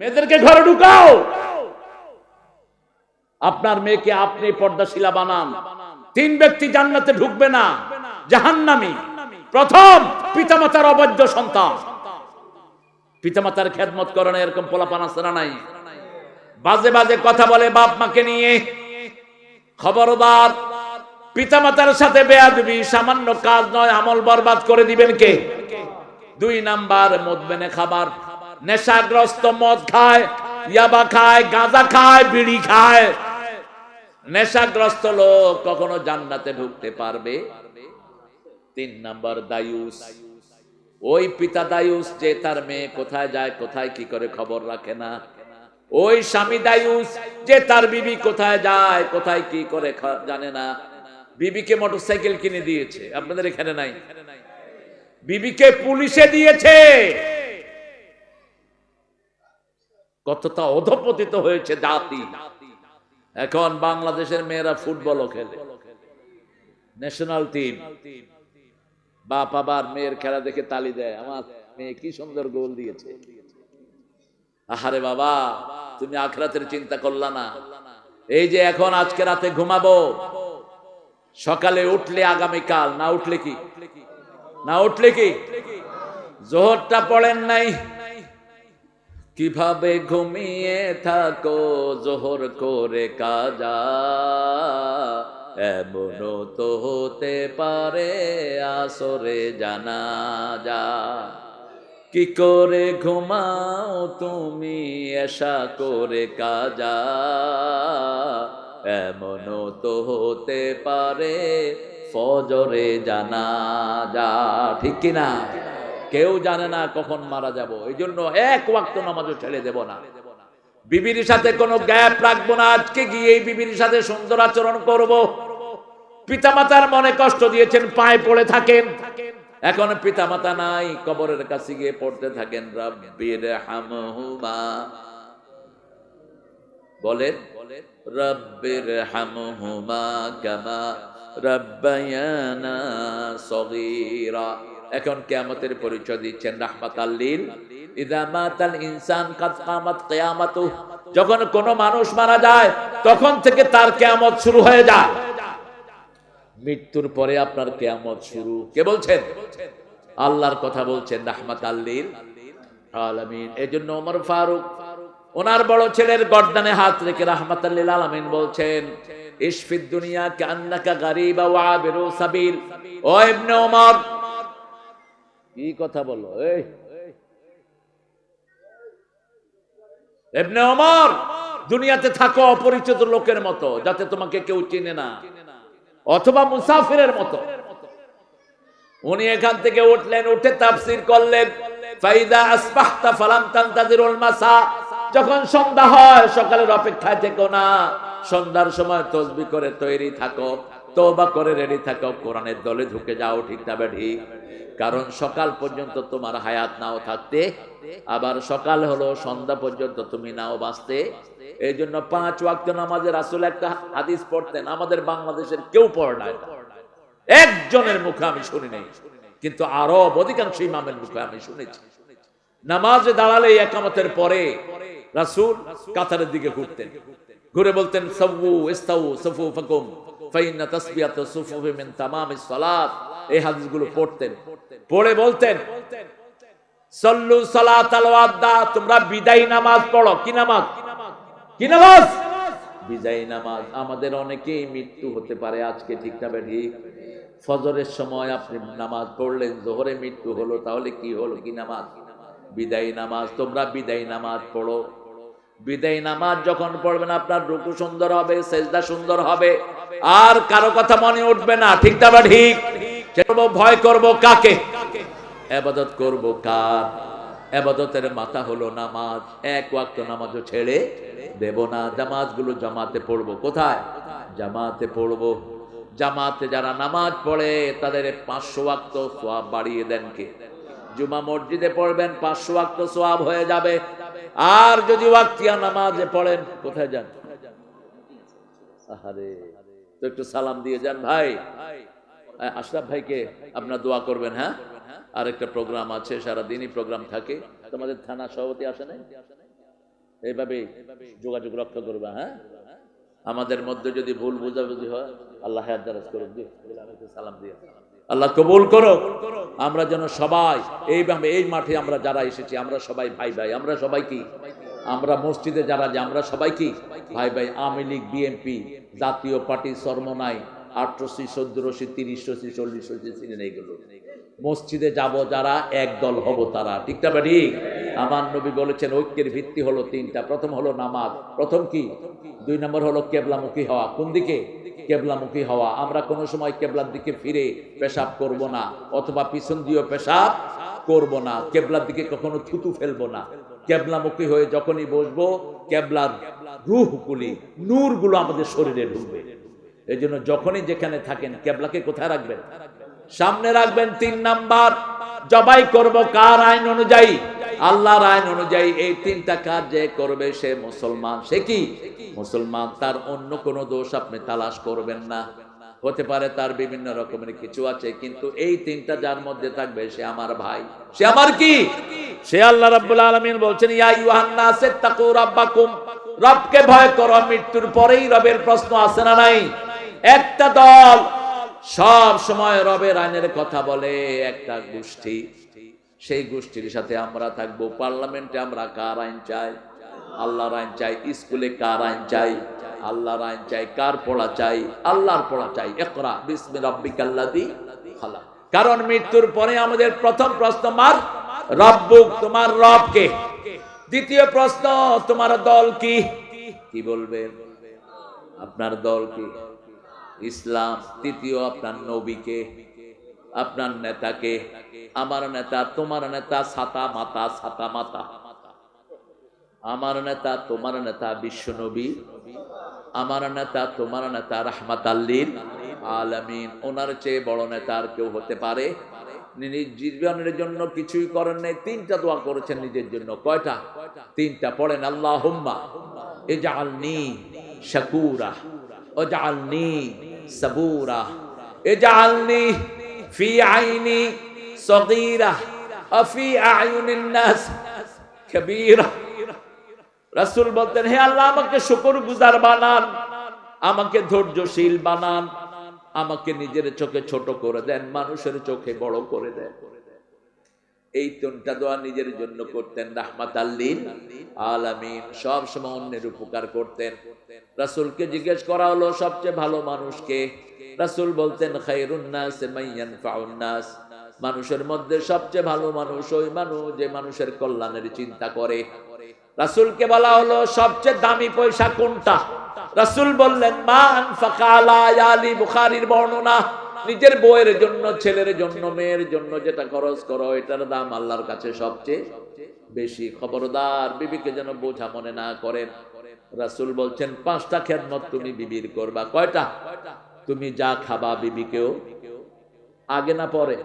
মেয়েদেরকে ঘরে ঢুকাও। আপনার মেয়েকে আপনি পর্দাশিলা বানান। তিন ব্যক্তি জান্নাতে ঢুকবে না। জাহান্নামি। প্রথম পিতামাতার অবৈধ সন্তান। পিতামাতার খেদমত করে না এরকম পোলাপান আছে নাই? বাজে বাজে কথা বলে বাপ মাকে নিয়ে। খবরদার, পিতামাতার সাথে বেয়াদবি, সামান্য কাজ নয়, আমল বরবাদ করে দিবেন কে? দুই নাম্বার মদবেনে খাবার। নেশাগ্রস্ত মদ খায়, ইয়াবা খায়, গাঁজা খায়, বিড়ি খায়। নেশাগ্রস্ত লোক কখনো জান্নাতে ঢুকতে পারবে? তিন নাম্বার দায়ুস। ওই পিতা দায়ুস যে তার মেয়ে কোথায় যায়, কোথায় কি করে খবর রাখে না। ওই স্বামী দায়ুস যে তার বিবি কোথায় যায়, কোথায় কি করে জানে না। বিবিকে মোটরসাইকেল কিনে দিয়েছে। আপনাদের এখানে নাই? বিবিকে পুলিশে দিয়েছে। কতটা অধপতিত হয়েছে জাতি। এখন বাংলাদেশের মেয়েরা ফুটবলও খেলে। ন্যাশনাল টিম বাপ আবার মেয়ের খেলা দেখে তালি দেয়, আমার মেয়ে কি সুন্দর গোল দিয়েছে। আহারে বাবা, তুমি আখরাতের চিন্তা করলা না। এই যে এখন আজকে রাতে ঘুমাবো, সকালে উঠলে আগামীকাল, না উঠলে কি? না উঠলে কি? জোহরটা পড়েন নাই। কীভাবে ঘুমিয়ে থাকো, জোহর করে কাজা? এমনও তো হতে পারে আসরে জানা যা কি করে ঘুমাও তুমি এসা করে কাজা? এমনও তো হতে পারে ফজরে জানা যা ঠিক কিনা? কেউ জানে না কখন মারা যাব। এই জন্য এক ওয়াক্ত নামাজও ছেড়ে দেব না। বিবির সাথে কোনো গ্যাপ রাখব না। আজকে গিয়ে বিবির সাথে সুন্দর আচরণ করব। পিতামাতার মনে কষ্ট দিয়েছেন, পায়ে পড়ে থাকেন। এখন পিতামাতা নাই, কবরের কাছে গিয়ে পড়তে থাকেন। বলেন, রব্বির হামহুমা কামা রব্বায়ানা সগীরা। এখন কিয়ামতের পরিচয় দিচ্ছেন রাহমাত আল্লিল ইনসান যখন কোন মানুষ মারা যায়, তখন থেকে তার কিয়ামত শুরু হয়ে যায়। মৃত্যুর পরে আপনার কেয়ামত শুরু। কে বলছেন? আল্লাহর কথা বলছেন রাহমাত আল্লিল আলামিন। এজন্য ওমর ফারুক, ওনার বড় ছেলের গর্দানে হাত রেখে রাহমাত আল্লিল আলামিন বলছেন, ইশফিদ দুনিয়া কান্নাকা গারিবা ওয়া আবিরু সাবিল। ও ইবনে ওমর কি কথা বলো? এই। ইবনে ওমর, দুনিয়াতে থাকো অপরিচিত লোকের মতো, যাতে তোমাকে কেউ চিনে না। অথবা মুসাফিরের মতো। উনি এখান থেকে উঠলেন, উঠে তাফসির করলেন। ফাইদা ফালাম মাসা। যখন সন্ধ্যা হয়, সকালের অপেক্ষায় থেকো না। সন্ধ্যার সময় তসবি করে তৈরি থাকো, তওবা করে রেডি থাকো, কোরআনের দলে ঢুকে যাও, ঠিক তবে ঠিক? কারণ সকাল পর্যন্ত তোমার হায়াত নাও থাকতে, আবার সকাল হলো সন্ধ্যা পর্যন্ত তুমি নাও বাঁচতে। এই জন্য পাঁচ ওয়াক্ত নামাজের আসলে একটা হাদিস পড়তেন, আমাদের বাংলাদেশের কেউ পড়ে না একজনের মুখে আমি শুনি নাই, কিন্তু আরব অধিকাংশ ইমামের মুখে আমি শুনেছি। নামাজে দাঁড়ালে একামতের পরে রাসূল কাতারের দিকে ঘুরতেন। ঘুরে বলতেন সাউ ইস্তাউ, সাফু ফাকুম। সুফুফি মিন তামামিস সালাত। এই হাদিসগুলো পড়তেন। পড়ে বলতেন, সল্লু তোমরা নামাজ পড়ো। কি নামাজ? কি নামাজ? নামাজ। আমাদের অনেকেই মৃত্যু হতে পারে, আজকে ঠিক না ঠিক? ফজরের সময় আপনি নামাজ পড়লেন, জোহরে মৃত্যু হলো, তাহলে কি হলো? কি নামাজ? বিদায় নামাজ। তোমরা বিদায় নামাজ পড়ো। বিদায় নামাজ যখন পড়বেন, আপনার রুকু সুন্দর হবে, সেজদা সুন্দর হবে। আর কারও কথা মনে উঠবে না, ঠিক না বা ঠিক? ভয় করব কাকে? এবাদত করব কার? এবাদতের মাথা হলো নামাজ। এক ওয়াক্ত নামাজও ছেড়ে দেব না। জামাতগুলো জামাতে পড়ব। কোথায়? জামাতে পড়ব। জামাতে যারা নামাজ পড়ে, তাদের পাঁচশো ওয়াক্ত সোয়াব বাড়িয়ে দেন কে? জুমা মসজিদে পড়বেন, পাঁচশো ওয়াক্ত সোয়াব হয়ে যাবে। আর যদি ওয়াক্তিয়া নামাজে পড়েন, কোথায় যান? আহারে, তো একটু সালাম দিয়ে যান ভাই। আশরাফ ভাইকে আপনার দোয়া করবেন হ্যাঁ? আর একটা প্রোগ্রাম আছে সারা দিনই প্রোগ্রাম থাকে। তোমাদের থানা সভাপতি আসে নাই? এইভাবে যোগাযোগ রক্ষা করবা হ্যাঁ? আমাদের মধ্যে যদি ভুল বোঝাবুঝি হয়, আল্লাহ হায়াত দারাজ করুক জি আমি একটু সালাম দিয়ে। আল্লাহ কবুল করো আমরা যেন সবাই এইভাবে এই মাঠে আমরা যারা এসেছি, আমরা সবাই ভাই ভাই, আমরা সবাই কি? আমরা মসজিদে যারা যে আমরা সবাই কি? ভাই ভাই, আওয়ামী লীগ বিএনপি জাতীয় পার্টি সর্বনাই আটশোশি চোদ্দশি তিরিশশি চল্লিশ মসজিদে যাব যারা, এক দল হব তারা। ঠিক না ঠিক? আমার নবী বলেছেন, ঐক্যের ভিত্তি হলো তিনটা। প্রথম হলো নামাজ। প্রথম কি? দুই নম্বর হলো কেবলামুখী হওয়া। কোন দিকে? কেবলামুখী হওয়া। আমরা কোনো সময় কেবলার দিকে ফিরে পেশাব করব না, অথবা পিছন দিয়েও পেশাব করব না। কেবলার দিকে কখনো থুতু ফেলব না। কেবলামুখী হয়ে যখনই বসবো, কেবলার রুহগুলি, নূরগুলো আমাদের শরীরে ঢুকবে। এই জন্য যখনই যেখানে থাকেন, কেবলাকে কোথায় রাখবেন? সামনে রাখবেন তিন নাম্বার। জবাই করব কার আইন অনুযায়ী? আল্লাহর আইন অনুযায়ী এই তিনটা কাজ যে করবে সে মুসলমান। সে কি? মুসলমান। তার অন্য কোনো দোষ আপনি তালাশ করবেন না। হতে পারে তার বিভিন্ন রকমের কিছু আছে, কিন্তু এই তিনটা যার মধ্যে থাকবে সে আমার ভাই। সে আমার কি? সে আল্লাহ রাব্বুল আলামিন বলছেন, ইয়া আইয়ুহান নাস তাকু রাব্বাকুম। রবকে ভয় করো, মৃত্যুর পরেই রবের প্রশ্ন আছে না নাই? একটা দল সব সময় রবের আইনের কথা বলে, একটা গোষ্ঠী। সেই গোষ্ঠীর সাথে আমরা থাকব। পার্লামেন্টে আমরা কার আইন চাই? আল্লাহর আইন চাই। স্কুলে কার আইন চাই? আল্লাহর আইন চাই। কার পড়া চাই? আল্লাহর পড়া চাই। একরা বিসমি রাব্বিকাল্লাযী খালাক। কারণ মৃত্যুর পরে আমাদের প্রথম প্রশ্ন, মার? রব্বুক, তোমার রবকে। দ্বিতীয় প্রশ্ন, তোমার দল কি? কি বলবে? আপনার দল কি? ইসলাম, তৃতীয় আপনার নবীকে। আপনার নেতাকে, আমার নেতা, তোমার নেতা ছাতা মাতা ছাতা মাতা। আমার নেতা, তোমার নেতা বিশ্ব নবী আমার নেতা, তোমার নেতা রাহমাত আল্লিল আলামিন। ওনার চেয়ে বড় নেতা আর কেউ হতে পারে। জীবনের জন্য কিছুই করেন নাই, তিনটা দোয়া করেছেন নিজের জন্য। কয়টা? তিনটা। পড়েন আল্লাহ হুম্মা এজালনি শাকুরা ওজালনি সাবুরা। এজালনি বলতেন, হে আল্লাহ, আমাকে শুকর গুজার বানান, আমাকে ধৈর্যশীল বানান, আমাকে নিজের চোখে ছোট করে দেন, মানুষের চোখে বড় করে দেন। এই তিনটা দোয়া নিজের জন্য করতেন, রাহমাত আল্লিন আলামিন। সব সময় অন্যের উপকার করতেন। রাসূলকে জিজ্ঞেস করা হলো, সবচেয়ে ভালো মানুষকে? রাসূল বলতেন, খায়রুন নাস মাইয়ান ফাউন নাস। মানুষের মধ্যে সবচেয়ে ভালো মানুষ ওই মানুষ যে মানুষের কল্যাণের চিন্তা করে। রাসূলকে বলা হলো, সবচেয়ে দামি পয়সা কোনটা? রাসূল বললেন, মা আনফাকা আলা আয়ালি বুখারীর বর্ণনা। নিজের বউয়ের জন্য, ছেলের জন্য, মেয়ের জন্য যেটা খরচ করো, এটার দাম আল্লাহর কাছে সবচেয়ে বেশি। খবরদার বিবিকে যেন বোঝা মনে না করেন রাসূল বলছেন, পাঁচটা খেদমত তুমি বিবির করবা। কয়টা? তুমি যা খাবা বিবিকেও। আগে না পরে?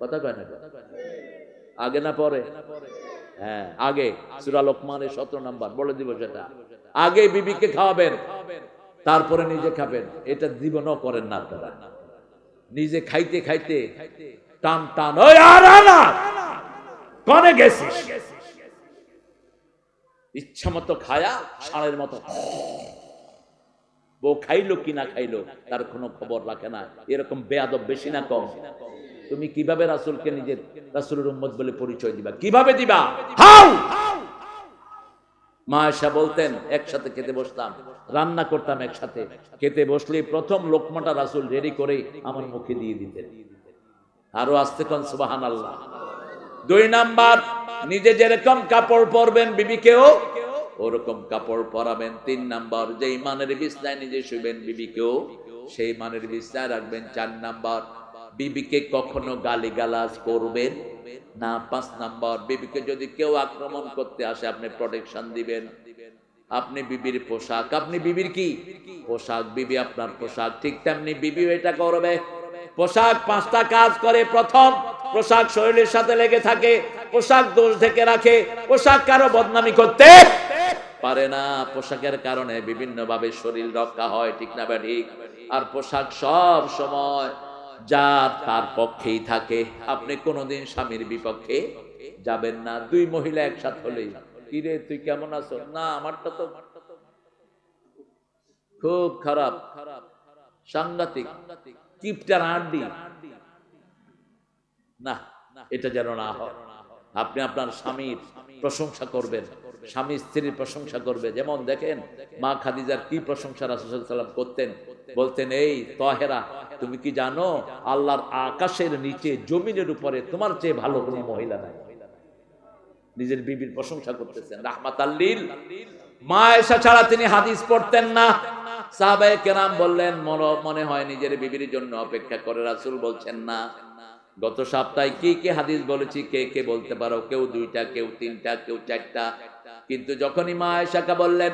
কথা কয় না? আগে না পরে? হ্যাঁ আগে। সুরা লোকমানের সতেরো নাম্বার, বলে দিব সেটা। আগে বিবিকে খাওয়াবেন। তারপরে নিজে খাবেন। এটা জীবনও করেন না আপনারা। নিজে খাইতে খাইতে টান টান। কনে গেছিস? ইচ্ছা মতো খায়া ষাঁড়ের মতো। বউ খাইলো কি না খাইলো, তার কোনো খবর রাখে না। এরকম বেয়াদব বেশি না কম। তুমি কীভাবে রাসূলকে নিজের, রাসূলের উম্মত বলে পরিচয় দিবা? কীভাবে দিবা? হাউ! মা আয়সা বলতেন, একসাথে খেতে বসতাম। রান্না করতাম একসাথে। খেতে বসলে প্রথম লোকমাটা রাসূল রেডি করে আমার মুখে দিয়ে দিতেন। আরও আসতে কোন সুবাহান আল্লাহ দুই নাম্বার, নিজে যেরকম কাপড় পরবেন বিবি বিবিকেও ওরকম কাপড় পরাবেন। তিন নাম্বার, যেই মানের বিছনায় নিজে শুবেন বিবি বিবিকেও, সেই মানের বিছনায় রাখবেন। চার নাম্বার বিবিকে কখনো গালিগালাজ করবেন? না, পাঁচ নাম্বার, বিবিকে যদি কেউ আক্রমণ করতে আসে, আপনি প্রোটেকশন দিবেন। আপনি বিবির পোশাক, আপনি বিবির কি? পোশাক, বিবি আপনার পোশাক। ঠিক তেমনি বিবি এটা করবে। পোশাক পাঁচটা কাজ করে। প্রথম, পোশাক শরীরের সাথে লেগে থাকে, পোশাক দোষ ঢেকে রাখে, পোশাক কারও বদনামি করতে পারে না। পোশাকের কারণে বিভিন্ন ভাবে শরীর রক্ষা হয়, ঠিক না বা ঠিক? আর পোশাক সব সময় যা তার পক্ষেই থাকে। আপনি কোনোদিন স্বামীর বিপক্ষে যাবেন না। দুই মহিলা একসাথে হলেই। কি রে তুই কেমন আছো? না, আমারটা তো খুব খারাপ। সাংঘাতিক। কিপটার আড্ডি না, এটা যেন না হয়। আপনি আপনার স্বামীর প্রশংসা করবেন। স্বামী স্ত্রীর প্রশংসা করবে। যেমন দেখেন, মা খাদিজার কি প্রশংসা রাসুসাল্লাম করতেন? বলতেন, এই তহেরা, তুমি কি জানো, আল্লাহর আকাশের নিচে জমিনের উপরে তোমার চেয়ে ভালো কোনো মহিলা নাই? নিজের বিবির প্রশংসা করতেছেন। রাহমাত আল্লিল মা এসা ছাড়া তিনি হাদিস পড়তেন না। সাহাবায়ে কেরাম বললেন মন- মনে হয় নিজের বিবির জন্য অপেক্ষা করে রাসুল বলছেন না। গত সপ্তাহে কি কি হাদিস বলেছি, কে কে বলতে পারো? কেউ দুইটা, কেউ তিনটা, কেউ চারটা। কিন্তু যখনই মা আয়েশাকে বললেন,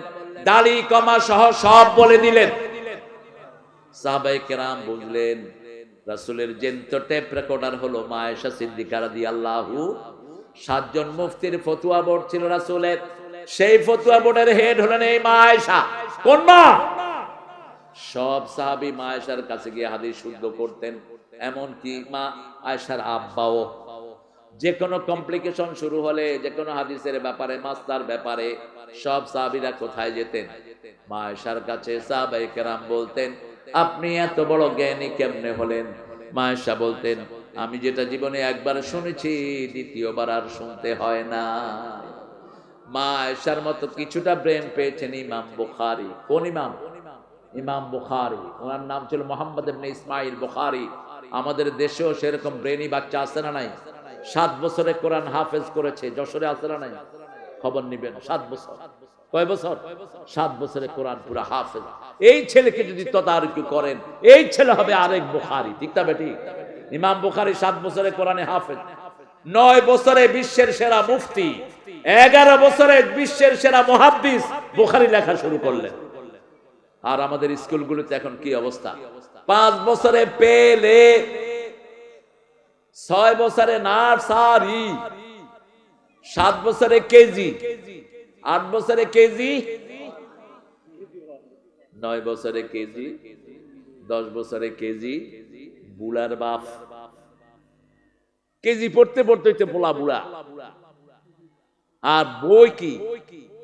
দাড়ি, কমা সহ সব বলে দিলেন। সাহাবায়ে কেরাম বুঝলেন, রাসূলের জেন্ত টেপ রেকর্ডার হলো মা আয়েশা সিদ্দিকা রাদিয়াল্লাহু সাতজন মুফতির ফতুয়া বোর্ড ছিল রাসূলের। সেই ফতুয়া বোর্ডের হেড হলেন এই মা আয়েশা। কোন মা? সব সাহাবী মা আয়েশার কাছে গিয়ে হাদিস শুদ্ধ করতেন। এমন কি মা আয়েশার আব্বাও। যে কোনো কমপ্লিকেশন শুরু হলে যে কোনো হাদিসের ব্যাপারে, মাস্তার ব্যাপারে, সব সাহাবীরা কোথায় যেতেন? মা আয়েশার কাছে সাহাবাই কেরাম বলতেন, আপনি এত বড় জ্ঞানী কেমনে হলেন? মা আয়েশা বলতেন, আমি যেটা জীবনে একবার শুনেছি, দ্বিতীয়বার আর শুনতে হয় না। মা আয়েশার মতো কিছুটা ব্রেন পেয়েছেন ইমাম বুখারি। কোন ইমাম? ইমাম বুখারি। ওনার নাম ছিল মোহাম্মদ ইসমাইল বুখারি। আমাদের দেশেও সেরকম ব্রেনি বাচ্চা আছে না নাই? সাত বছরে কোরআন হাফেজ করেছে, যশোরে আছে না নাই? খবর নিবেন, সাত বছর। কয় বছর? সাত বছরে কোরআন পুরো হাফেজ। এই ছেলেকে যদি তদারকি করেন, এই ছেলে হবে আরেক বুখারি, ঠিক না বেটি? ইমাম বুখারি সাত বছরে কোরআনে হাফেজ। নয় বছরে বিশ্বের সেরা মুফতি। এগারো বছরে বিশ্বের সেরা মহাদ্দিস। বুখারি লেখা শুরু করলেন। আর আমাদের স্কুলগুলোতে এখন কি অবস্থা? পাঁচ বছরে পেলে, ছয় বছরে নার্সারি, সাত বছরে কেজি, আট বছরে কেজি, নয় বছরে কেজি, দশ বছরে কেজি, বুড়ার বাপ। কেজি পড়তে পড়তে হইতে পোলা বুড়া। আর বই কি?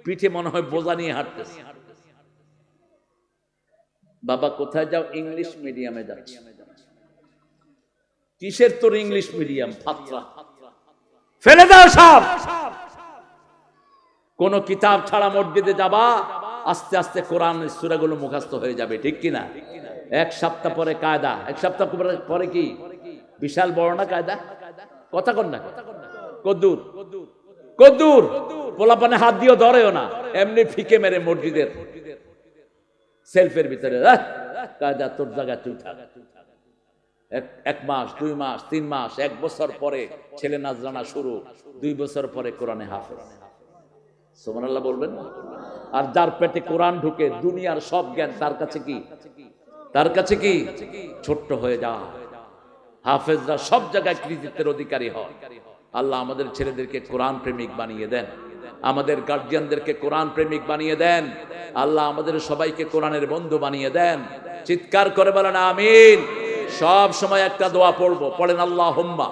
পিঠে মনে হয় বোঝা নিয়ে হাঁটতেছে। বাবা, কোথায় যাও? ইংলিশ মিডিয়ামে যাচ্ছে। কিসের তোর ইংলিশ মিডিয়াম ফাত্রা। ফেলে দাও সব। কোন কিতাব ছাড়া মসজিদে যাবা, আস্তে আস্তে কোরআন সুরাগুলো মুখস্থ হয়ে যাবে, ঠিক কিনা? এক সপ্তাহ পরে কায়দা। এক সপ্তাহ পরে- কি? বিশাল বড় না কায়দা? কথা কন না। কদ্দুর। কদ্দুর। পোলাপানে হাত দিয়েও ধরেও না। এমনি ফিকে মেরে মসজিদের। সেলফের ভিতরে কায়দা, তোর জায়গা তুই থাক। এক মাস, দুই মাস, তিন মাস, এক বছর পরে ছেলে নাজরানা শুরু, দুই বছর পরে কোরআনে হাফেজ। সোমান বলবেন? আর যার পেটে কোরআন ঢুকে, দুনিয়ার সব জ্ঞান তার কাছে কি? তার কাছে কি? ছোট্ট হয়ে যা। হাফেজরা সব জায়গায় কৃতিত্বের অধিকারী হয়। আল্লাহ আমাদের ছেলেদেরকে কোরআন প্রেমিক বানিয়ে দেন। আমাদের গার্জিয়ানদেরকে কোরআন প্রেমিক বানিয়ে দেন। আল্লাহ আমাদের সবাইকে কোরআনের বন্ধু বানিয়ে দেন। চিৎকার করে বলেন, আমিন। সব সময় একটা দোয়া পড়ব। পড়েন আল্লাহ হুম্মা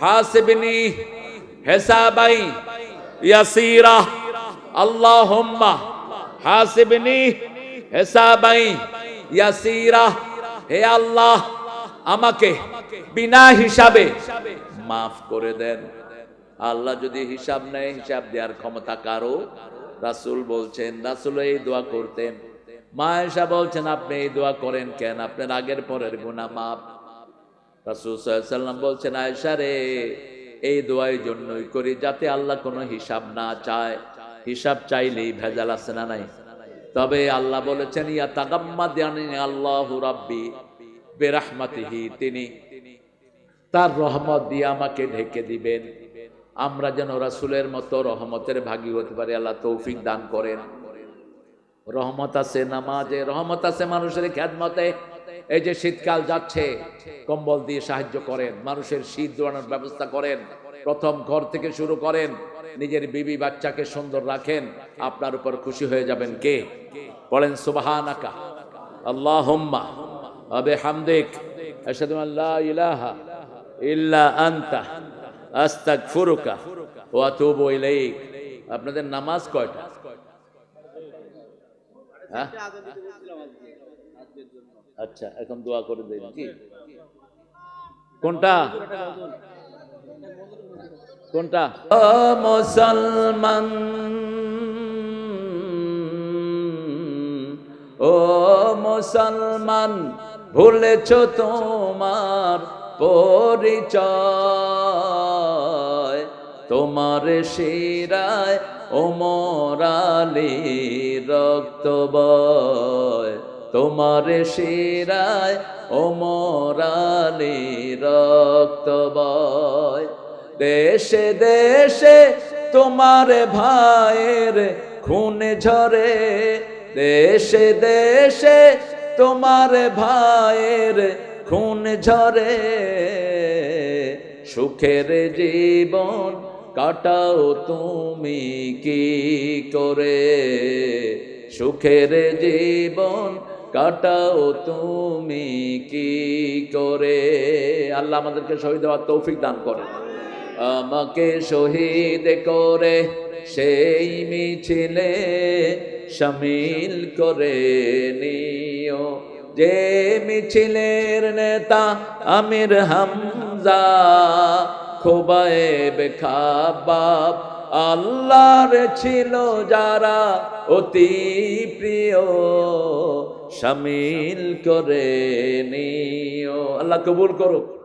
হাসিবনি হেসাবাই ইয়াসিরা। আল্লাহুম্মা হাসিবনি হেসাবাই ইয়াসিরা। হে আল্লাহ, আমাকে বিনা হিসাবে মাফ করে দেন। আল্লাহ যদি হিসাব নেয়, হিসাব দেওয়ার ক্ষমতা কারও? রাসূল বলছেন, রাসূল এই দোয়া করতেন। মা এসা বলছেন, আপনি এই দোয়া করেন কেন? আপনার আগের পরের গুনাহ মাফ। রাসূল সাল্লাম বলছেন, আয়েশা রে, এই দোয়াই জন্যই করি যাতে আল্লাহ কোনো হিসাব না চায়। হিসাব চাইলেই ভেজাল আছে না নাই? তবে আল্লাহ বলেছেন, ইয়া তাগাম্মাদ ইয়ানি আল্লাহু রাব্বি বিরাহমাতিহি, তিনি তার রহমত দিয়ে আমাকে ঢেকে দিবেন। আমরা যেন রাসূলের মতো রহমতের ভাগী হতে পারি, আল্লাহ তৌফিক দান করেন। রহমত আছে নামাজে, রহমত আছে মানুষের খ্যাতমতে এই যে শীতকাল যাচ্ছে, কম্বল দিয়ে সাহায্য করেন, মানুষের শীত দোয়ানোর ব্যবস্থা করেন, প্রথম ঘর থেকে শুরু করেন, নিজের বিবি বাচ্চাকে সুন্দর রাখেন, আপনার উপর খুশি হয়ে যাবেন কে? বলেন, সুবহানাকা। আল্লাহুম্মা আবে হামদিক ইলাহা ইল্লা আনতা। আস্তাগফিরুকা ওয়া আতুবু ইলাইক। আপনাদের নামাজ কয়টা? হ্যাঁ? আচ্ছা এখন দোয়া করে দেন, কি? কোনটা? কোনটা? মুসলমান, ও মুসলমান, ভুলেছ তোমার পরিচয়। তোমার শিরায় ওমরালি রক্ত বয়। তোমার শিরায় ওমরালি রক্ত বয়। দেশে দেশে তোমার ভাইয়ের খুন ঝরে। দেশে দেশে তোমার ভাইয়ের খুন ঝরে, সুখের জীবন কাটাও তুমি কি করে? সুখের জীবন কাটাও তুমি কি করে? আল্লাহ আমাদেরকে শহীদ হওয়ার তৌফিক দান করে। আমাকে শহীদ করে সেই মিছিলে সামিল করে নিও। যে মিছিলের নেতা আমির হামজা খোবায়েব খাবাব, আল্লাহর ছিল যারা অতি প্রিয়, সামিল করে নিও। আল্লাহ কবুল করুক।